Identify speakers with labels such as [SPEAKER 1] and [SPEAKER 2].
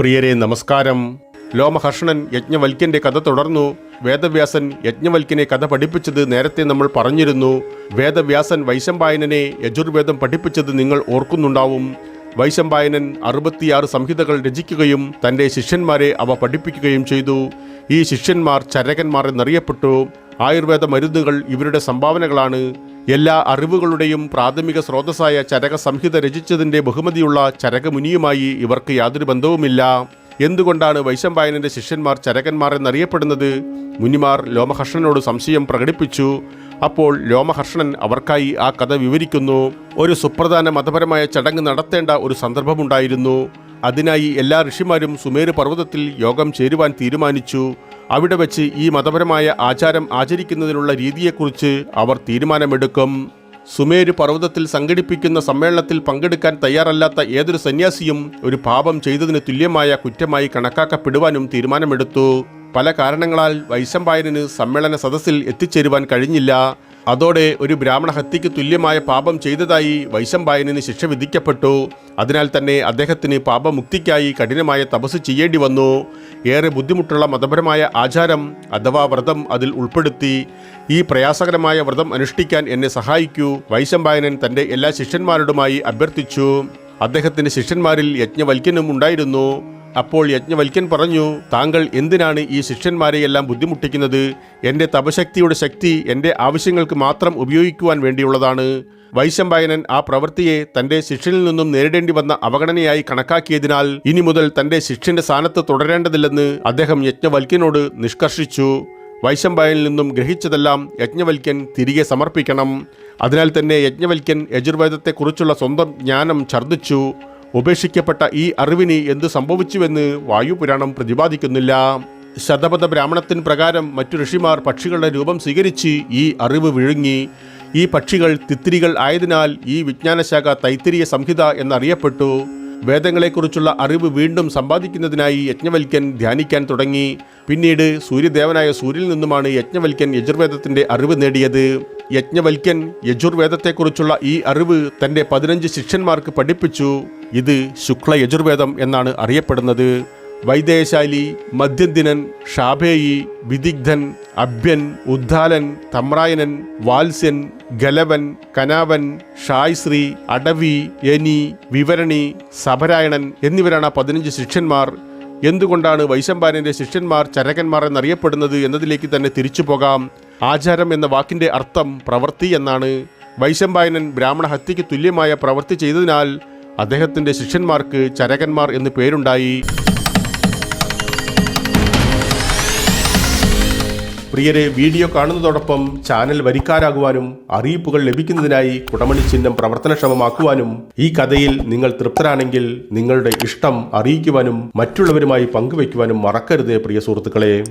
[SPEAKER 1] പ്രിയരെ നമസ്കാരം. ലോമഹർഷണൻ യജ്ഞവൽക്യന്റെ കഥ തുടർന്നു. വേദവ്യാസൻ യജ്ഞവൽക്യനെ കഥ പഠിപ്പിച്ചത് നേരത്തെ നമ്മൾ പറഞ്ഞിരുന്നു. വേദവ്യാസൻ വൈശമ്പായനനെ യജുർവേദം പഠിപ്പിച്ചത് നിങ്ങൾ ഓർക്കുന്നുണ്ടാവും. വൈശമ്പായനൻ അറുപത്തിയാറ് സംഹിതകൾ രചിക്കുകയും തന്റെ ശിഷ്യന്മാരെ അവ പഠിപ്പിക്കുകയും ചെയ്തു. ഈ ശിഷ്യന്മാർ ചരകന്മാർ എന്നറിയപ്പെട്ടു. ആയുർവേദ മരുന്നുകൾ ഇവരുടെ സംഭാവനകളാണ്. എല്ലാ അറിവുകളുടെയും പ്രാഥമിക സ്രോതസ്സായ ചരക സംഹിത രചിച്ചതിന്റെ ബഹുമതിയുള്ള ചരകമുനിയുമായി ഇവർക്ക് യാതൊരു ബന്ധവുമില്ല. എന്തുകൊണ്ടാണ് വൈശമ്പായനന്റെ ശിഷ്യന്മാർ ചരകന്മാർ എന്നറിയപ്പെടുന്നത് മുനിമാർ ലോമഹർഷനോട് സംശയം പ്രകടിപ്പിച്ചു. അപ്പോൾ ലോമഹർഷണൻ അവർക്കായി ആ കഥ വിവരിക്കുന്നു. ഒരു സുപ്രധാന മതപരമായ ചടങ്ങ് നടത്തേണ്ട ഒരു സന്ദർഭമുണ്ടായിരുന്നു. അതിനായി എല്ലാ ഋഷിമാരും സുമേരു പർവതത്തിൽ യോഗം ചേരുവാൻ തീരുമാനിച്ചു. അവിടെ വെച്ച് ഈ മതപരമായ ആചാരം ആചരിക്കുന്നതിനുള്ള രീതിയെക്കുറിച്ച് അവർ തീരുമാനമെടുക്കും. സുമേരു പർവതത്തിൽ സംഘടിപ്പിക്കുന്ന സമ്മേളനത്തിൽ പങ്കെടുക്കാൻ തയ്യാറല്ലാത്ത ഏതൊരു സന്യാസിയും ഒരു പാപം ചെയ്തതിന് തുല്യമായ കുറ്റമായി കണക്കാക്കപ്പെടുവാനും തീരുമാനമെടുത്തു. പല കാരണങ്ങളാൽ വൈശമ്പായനന് സമ്മേളന സദസ്സിൽ എത്തിച്ചേരുവാൻ കഴിഞ്ഞില്ല. അതോടെ ഒരു ബ്രാഹ്മണ ഹത്യയ്ക്ക് തുല്യമായ പാപം ചെയ്തതായി വൈശംബായനിന് ശിക്ഷ വിധിക്കപ്പെട്ടു. അതിനാൽ തന്നെ അദ്ദേഹത്തിന് പാപമുക്തിക്കായി കഠിനമായ തപസ് ചെയ്യേണ്ടി വന്നു. ഏറെ ബുദ്ധിമുട്ടുള്ള മതപരമായ ആചാരം അഥവാ വ്രതം അതിൽ ഉൾപ്പെടുത്തി. ഈ പ്രയാസകരമായ വ്രതം അനുഷ്ഠിക്കാൻ എന്നെ സഹായിക്കൂ വൈശമ്പായനൻ തന്റെ എല്ലാ ശിഷ്യന്മാരോടുമായി അഭ്യർത്ഥിച്ചു. അദ്ദേഹത്തിന്റെ ശിഷ്യന്മാരിൽ യജ്ഞവൽക്കനും ഉണ്ടായിരുന്നു. അപ്പോൾ യജ്ഞവൽക്കൻ പറഞ്ഞു താങ്കൾ എന്തിനാണ് ഈ ശിഷ്യന്മാരെയെല്ലാം ബുദ്ധിമുട്ടിക്കുന്നത്? എന്റെ തപശക്തിയുടെ ശക്തി എന്റെ ആവശ്യങ്ങൾക്ക് മാത്രം ഉപയോഗിക്കുവാൻ വേണ്ടിയുള്ളതാണ്. വൈശംബായനൻ ആ പ്രവൃത്തിയെ തന്റെ ശിഷ്യനിൽ നിന്നും നേരിടേണ്ടി വന്ന അവഗണനയായി കണക്കാക്കിയതിനാൽ ഇനി മുതൽ തന്റെ ശിഷ്യന്റെ സ്ഥാനത്ത് തുടരേണ്ടതില്ലെന്ന് അദ്ദേഹം യജ്ഞവൽക്കനോട് നിഷ്കർഷിച്ചു. വൈശംബായനിൽ നിന്നും ഗ്രഹിച്ചതെല്ലാം യജ്ഞവൽക്യൻ തിരികെ സമർപ്പിക്കണം. അതിനാൽ തന്നെ യജ്ഞവൽക്യൻ യജുർവേദത്തെക്കുറിച്ചുള്ള സ്വന്തം ജ്ഞാനം ഛർദ്ദിച്ചു. ഉപേക്ഷിക്കപ്പെട്ട ഈ അറിവിന് എന്ത് സംഭവിച്ചുവെന്ന് വായുപുരാണം പ്രതിപാദിക്കുന്നില്ല. ശതപഥ ബ്രാഹ്മണത്തിൻ പ്രകാരം മറ്റു ഋഷിമാർ പക്ഷികളുടെ രൂപം സ്വീകരിച്ച് ഈ അറിവ് വിഴുങ്ങി. ഈ പക്ഷികൾ തിത്തിരികൾ ആയതിനാൽ ഈ വിജ്ഞാനശാഖ തൈത്തിരിയ സംഹിത എന്നറിയപ്പെട്ടു. വേദങ്ങളെക്കുറിച്ചുള്ള അറിവ് വീണ്ടും സമ്പാദിക്കുന്നതിനായി യജ്ഞവൽക്കൻ ധ്യാനിക്കാൻ തുടങ്ങി. പിന്നീട് സൂര്യദേവനായ സൂര്യനിൽ നിന്നുമാണ് യജ്ഞവൽക്കൻ യജുർവേദത്തിന്റെ അറിവ് നേടിയത്. യജ്ഞവൽക്യൻ യജുർവേദത്തെക്കുറിച്ചുള്ള ഈ അറിവ് തന്റെ പതിനഞ്ച് ശിഷ്യന്മാർക്ക് പഠിപ്പിച്ചു. ഇത് ശുക്ല യജുർവേദം എന്നാണ് അറിയപ്പെടുന്നത്. വൈദേശാലി മദ്യന്തിനൻ ഷാഭേയി വിദിഗ്ധൻ അഭ്യൻ ഉദ്ധാലൻ തമ്രായനൻ വാത്സ്യൻ ഗലവൻ കനാവൻ ഷായ്ശ്രീ അടവി എനി വിവരണി സഭരായണൻ എന്നിവരാണ് പതിനഞ്ച് ശിഷ്യന്മാർ. എന്തുകൊണ്ടാണ് വൈശമ്പായനന്റെ ശിഷ്യന്മാർ ചരകന്മാർ എന്നറിയപ്പെടുന്നത് എന്നതിലേക്ക് തന്നെ തിരിച്ചു പോകാം. ആചാരം എന്ന വാക്കിന്റെ അർത്ഥം പ്രവൃത്തി എന്നാണ്. വൈശമ്പായനൻ ബ്രാഹ്മണ ഹത്യയ്ക്ക് തുല്യമായ പ്രവൃത്തി ചെയ്തതിനാൽ അദ്ദേഹത്തിന്റെ ശിഷ്യന്മാർക്ക് ചരകന്മാർ എന്ന് പേരുണ്ടായി. പ്രിയരെ വീഡിയോ കാണുന്നതോടൊപ്പം ചാനൽ വരിക്കാരാകുവാനും അറിയിപ്പുകൾ ലഭിക്കുന്നതിനായി കുടമണി ചിഹ്നം പ്രവർത്തനക്ഷമമാക്കുവാനും ഈ കഥയിൽ നിങ്ങൾ തൃപ്തരാണെങ്കിൽ നിങ്ങളുടെ ഇഷ്ടം അറിയിക്കുവാനും മറ്റുള്ളവരുമായി പങ്കുവയ്ക്കുവാനും മറക്കരുത് പ്രിയ സുഹൃത്തുക്കളെ.